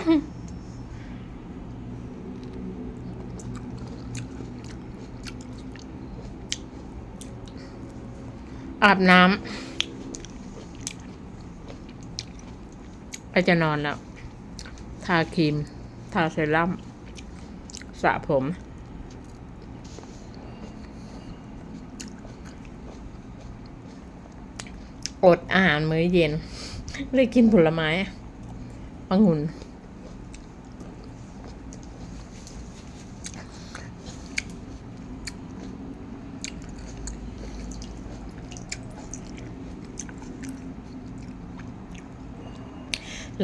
อาบน้ำไปจะนอนแล้ว ทาครีม ทาเซรั่มสระผม อดอาหารมื้อเย็น เลยกินผลไม้องุ่น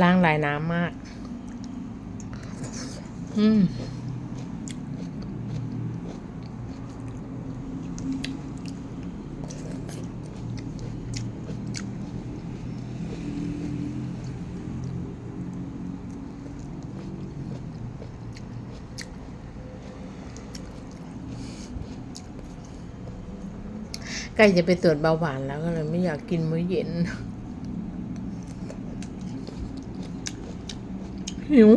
ล้างลายน้ำมาก อืมใกล้จะไปตรวจเบาหวานแล้วก็เลยไม่อยากกินมื้อเย็น หิว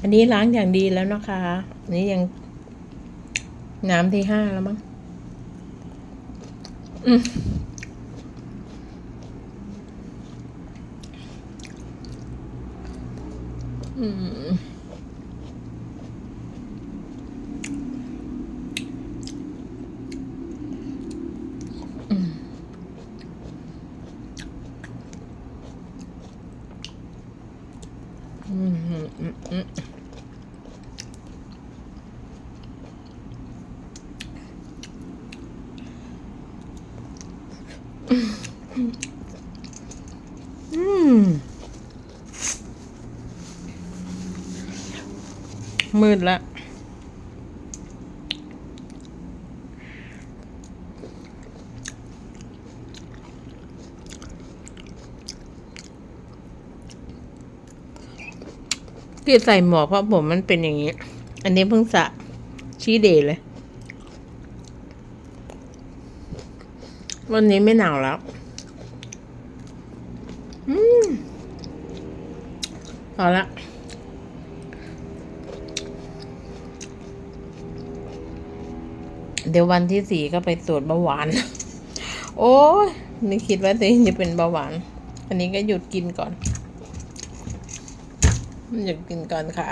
อันนี้ล้างอย่างดีแล้วนะคะนนี้ยังน้ำที่ห้าแล้วมั้งอืมอืมอืม อืมอืมอืมอืม มืดละ ที่ใส่หมวกเพราะผมมันเป็นอย่างนี้ อันนี้เพิ่งสะชี้เดย์เลย วันนี้ไม่หนาวแล้วอืมพอละเดี๋ยววันที่สี่ก็ไปตรวจเบาหวาน โอ้ยไม่คิดว่าตัวเองจะเป็นเบาหวาน อันนี้ก็หยุดกินก่อน หยุดกินก่อนค่ะ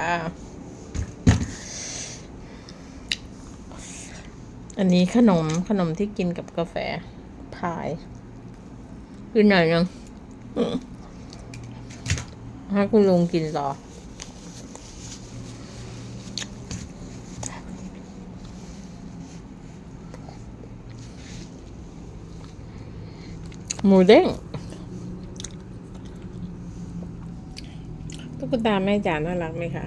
อันนี้ขนมขนมที่กินกับกาแฟพายกินหน่อยยังให้คุณลุงกินต่อหมูเด้ง ตุ๊กตาแม่จ๋าน่ารักไหมคะ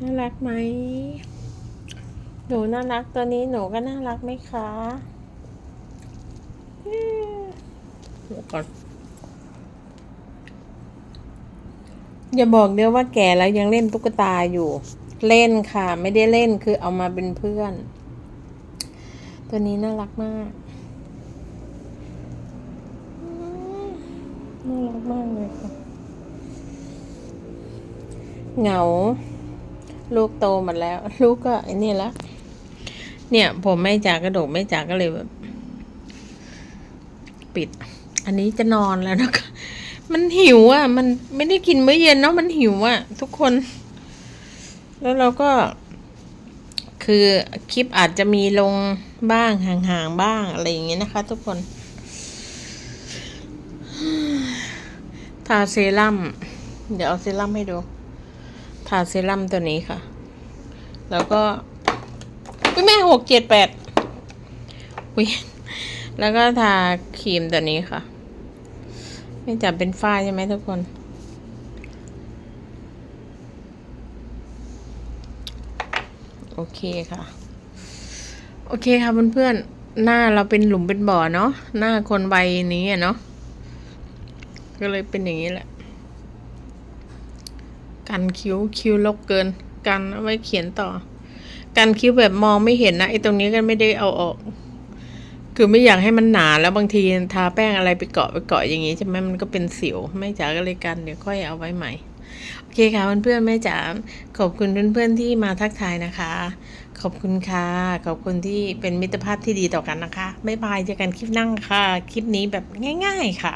น่ารักไหม หนูน่ารักตัวนี้หนูก็น่ารักไหมคะเดี๋ยวก่อนอย่าบอกเดี๋ยวว่าแก่แล้วยังเล่นตุ๊กตาอยู่ เล่นค่ะ ไม่ได้เล่นคือเอามาเป็นเพื่อน ตัวนี้น่ารักมากน่ารักมากเลยค่ะ เหงา ลูกโตหมดแล้ว ลูกก็ไอ้นี่ละเนี่ย ผมไม่จากกระโดกไม่จากก็เลยแบบปิด อันนี้จะนอนแล้วนะคะมันหิวอะ มันไม่ได้กินมื้อเย็นเนาะมันหิวอะ ทุกคน แล้วเราก็ คือคลิปอาจจะมีลงบ้างห่างๆบ้างอะไรอย่างเงี้ยนะคะ ทุกคนทาเซรั่ม เดี๋ยวเอาเซรั่มให้ดู ทาเซรั่มตัวนี้ค่ะ แล้วก็อุ้ยแม่หกเจ็ดแปดอุ้ยแล้วก็ทาครีมตัวนี้ค่ะ ไม่จับเป็นฝ้ายใช่ไหมทุกคน โอเคค่ะ โอเคค่ะเพื่อนๆ หน้าเราเป็นหลุมเป็นบ่อเนาะ หน้าคนวัยนี้อะเนาะ ก็เลยเป็นอย่างนี้แหละ กันคิ้วคิ้วลกเกิน กันเอาไว้เขียนต่อ กันคิ้วแบบมองไม่เห็นนะไอ้ตรงนี้ก็ไม่ได้เอาออก คือไม่อยากให้มันหนาแล้วบางทีทาแป้งอะไรไปเกาะไปเกาะอย่างงี้ใช่ไหมมันก็เป็นสิวแม่จ๋าก็เลยกันเดี๋ยวค่อยเอาไว้ใหม่โอเคค่ะเพื่อนๆแม่จ๋าขอบคุณเพื่อนๆที่มาทักทายนะคะ ขอบคุณค่ะขอบคุณที่เป็นมิตรภาพที่ดีต่อกันนะคะบ๊ายบายเจอกันคลิปนั่งค่ะ คลิปนี้แบบง่าย ๆค่ะ